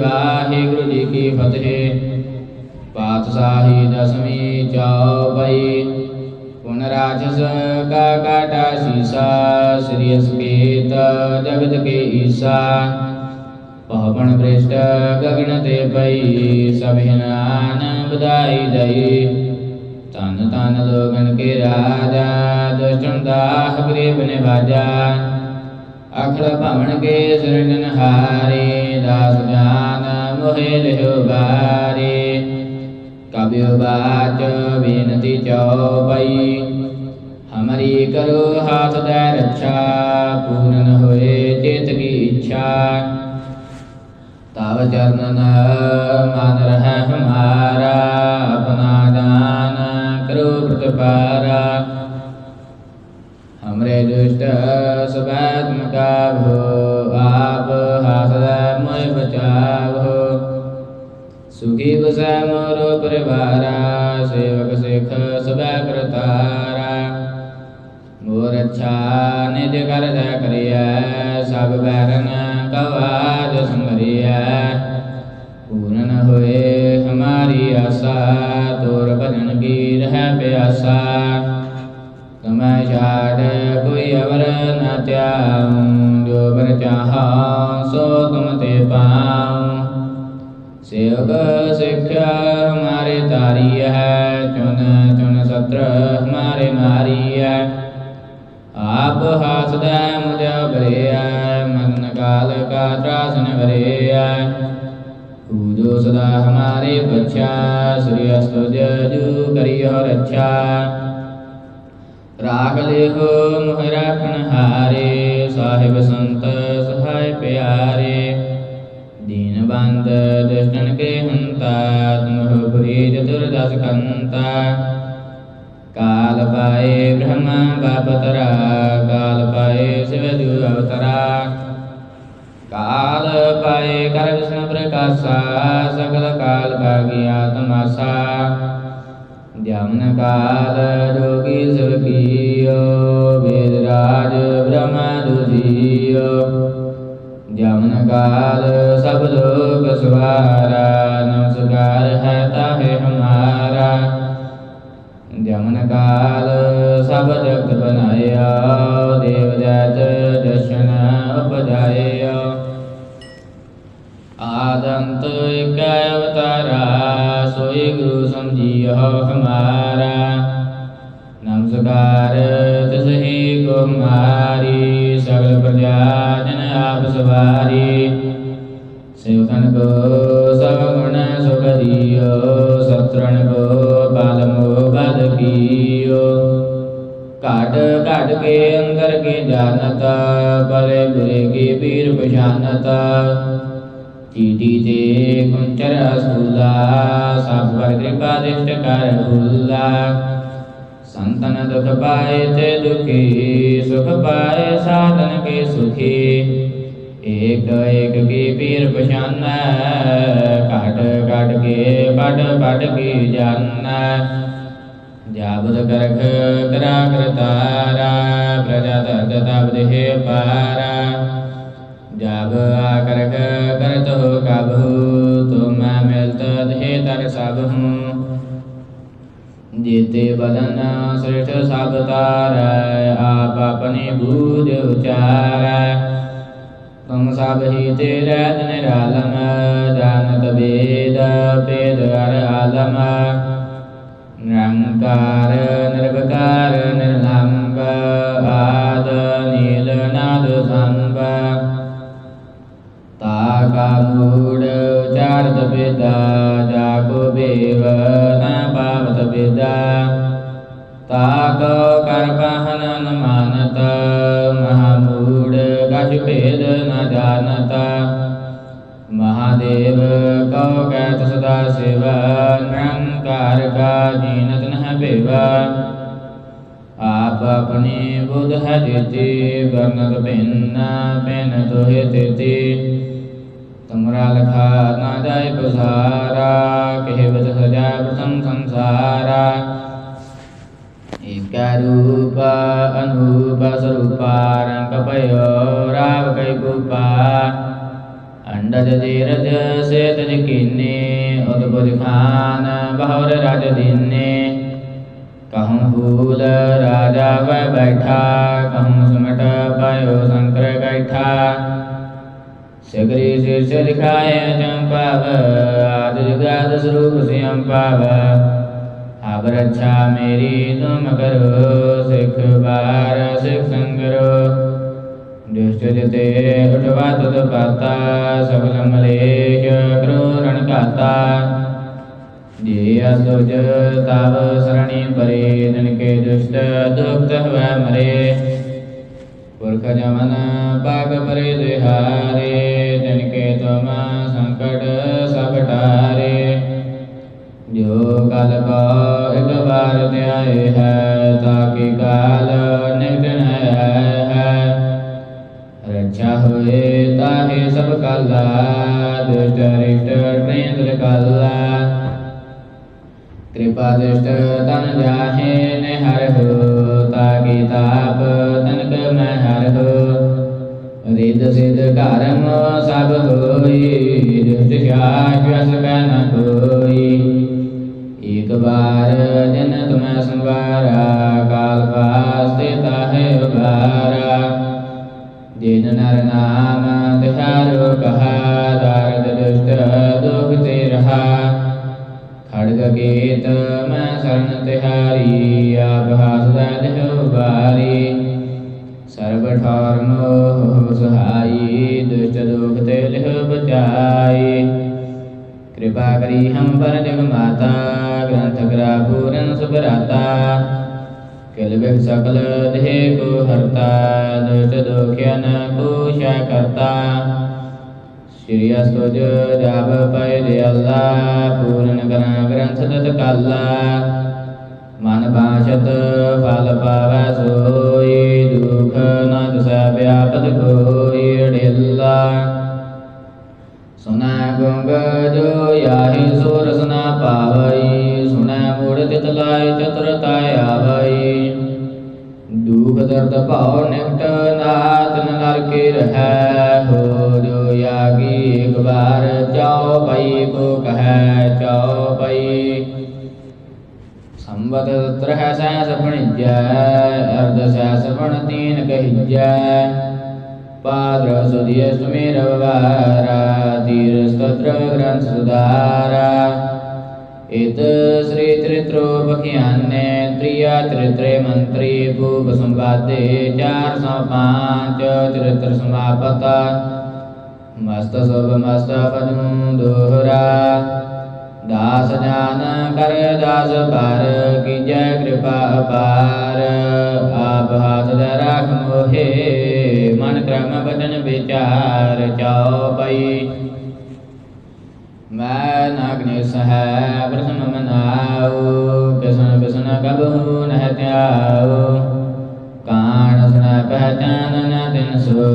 वाहिगुरु जी की फतेह। पातशाही दसवीं चौपाई। पुनराजस का काटा शीशा, श्री अस्केत जगत के ईशा पवन पृष्ठ गगन ते पई सभी नान बधाई दई। तन तन लोगन के राजा, दुष्टन दाह प्रेम ने बाजा अखल भवन के सुरजन हारे दास ज्ञान मोहे लियो बारे कबियो बाच विनती चौपाई हमारी करो हाथ दे रक्षा पूर्ण होए चेत की इच्छा। तब चरणन मान रह हमारा अपना दान करो प्रतिपारा। मृदुष्ट सुभात्मका भो आप हासदा मुय बचावो सुखी बसा मोरो परिवारा सेवक सिख सुभा करतारा मोर अच्छा निज कर करिय सब बैरन कवाज संगरिय पूर्ण हुए हमारी आशा तोर भजन की रह प्यासा सदा हमारे बच्चा श्री अस्तु जू करियो रक्षा राग लेहो मोह राखन हारे साहिब संत सहाय प्यारे। दीन बंद दुष्टन के हंता तुम चतुर्दश कंता काल पाए ब्रह्म बापतरा काल पाए शिव अवतरा काल पाए कर विष्णु प्रकाशा सकल काल भागी जोगी सुखियो वेदराज ब्रह्म दुजियो जमन काल सब लोग सवारा नमस्कार है ताहे हमारा जमन काल सब जगत बनाया देव जात दर्शन उपजाया आदंत एक गुरु समझियो हमारा नमस्कार तसही को हमारी सगल प्रजा जन आप सवारी शिवखन को सब गुण सुख दियो शत्रुन को बालमो बद कियो काट काट के अंदर के जानता बड़े बुरे के पीर पहचानता चीटी ते कुंचर स्थूला सब कृपा दृष्ट कर भूला संतन दुख पाए ते दुखी सुख पाए साधन के सुखी एक एक की पीर पहचान काट काट के पट पट की जान जाबुद करख करा करतारा प्रजा हे पारा जब आकर करत हो कबहू तुम मिलत हे तर सब जीते बदन श्रेष्ठ सब तार, आप अपनी बूझ उचार। तुम सब ही तेरा निरालम, जानत वेद, पेद अर आलम। निरंकार मानत महामूड कछ न जानत महादेव कौ कहत सदा शिव निरंकार का जीनत न आप अपनी बुध है देती वर्णत भिन्न पेन तो हे देती तुमरा लखा ना जाय पसारा कहे बद सजा प्रथम संसारा। रूप अनूप स्वरूपारङ्कपयो रावकैकूपा अण्डज धीरज शेतज किन्ने उद्भुज खान बहुर राज दिन्ने। कहूँ भूल राजा व बैठा, कहूँ सुमट पयो शंकर बैठा सगरी शीर्ष लिखाए चंपाव आदि जगाद स्वरूप से अम्पावा अब रक्षा मेरी तुम करो, सिख बार सिख संगरो। दुष्ट जते उठवा तुद पाता सकल मलेश क्रूरण काता। जे असुज ताव सरणी परे, जिनके दुष्ट दुख हुआ मरे। पुरख जमन पाक परे दिहारे, जिनके तुम जो काल एक बार त्याए है ताकि काल निकटन है रक्षा हुए ताहे सब काला दुष्ट रिष्ट प्रेंद्र काला कृपा दृष्ट तन जाहे ने हर हो ताकि ताप तनक मैं हर हो रिद सिद्ध कारम सब होई। दुष्ट शाश्वस का न कोई एक बार जन तुम संवारा काल वास्ते ताहे उबारा जिन नर नाम तिहारो कहा दारद दुष्ट दुख ते रहा खड़ग गीत मैं शरण तिहारी आप हासदा बारी सर्व ठौर मोह सहाई दुष्ट दुख ते लिह बचाई कृपा करी हम पर जग माता, ग्रंथ ग्रा पूरन सुभराता किल बिग सकल देह को हरता, दुष्ट दुखियन को शा करता। श्री अस्तुज जाप पय दे अल्लाह पूर्ण करा ग्रंथ तत काला मन पाशत फल पावै सोई, दुख न दस व्यापत कोई ढिल्ला। सुना जो याहि सुर सुना पावई सुना मूढ़ तितलाय चतुरताय आवई दुख दर्द पाओ निकट नाथ नर रह हो जो यागी एक बार चाओ पई को कह चाओ पई संवत त्रह सहस फणिज अर्ध सहस फण तीन कहिज पाद्र सुधिय सुमेर वारा तीर ग्रंथ सुधारा इत श्री त्रित्रोपख्यान्य त्रिया त्रित्रे मंत्री भूप संवादे चार सौ पाँच चरित्र समापता मस्त शुभ मस्त पदू दोहरा दास जान कर दास पार की जय कृपा अपार आप हाथ राख मोहे विचार चौपई। मैं नाग्नि सह प्रथम मनाओ बिसन बिसन कबहू न त्याओ कान सुन पहचान न दिन सो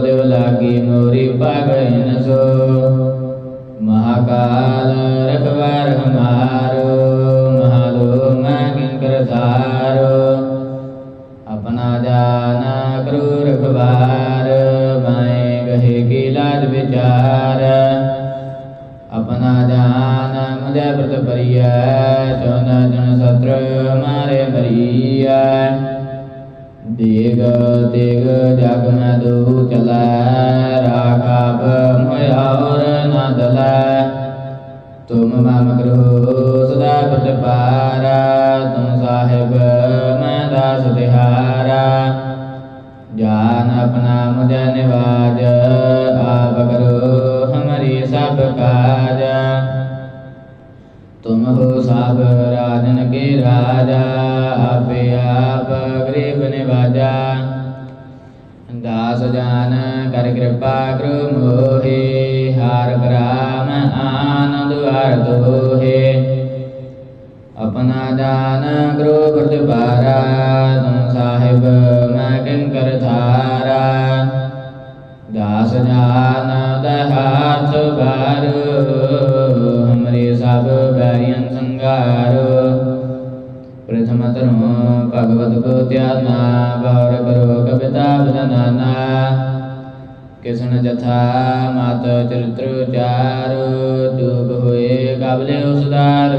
देव लागी मोरी पागन सो चौन जन सत्र मारे मरिया देग देग जग में दो चला राखा मोया न दला तुम मम करो सदा व्रत पारा तुम साहिब मैं दास तिहारा जान अपना मुझे निवाज, आप करो हमारी सब काज। तुम हो सब राजन के राजा, आप गरीब निवाजा दास जान कर कृपा करो मोहे हार ग्राम आनंद द्वार दोहे अपना जान करो व्रत तुम साहिब मैं दास जान बारो। ਕਿਸਨ ਜਥਾ ਮਾਤ ਚਰਿਤ੍ਰ ਚਾਰ ਤੂਬ ਹੋਏ ਕਾਬਲੇ ਉਸਦਾਰ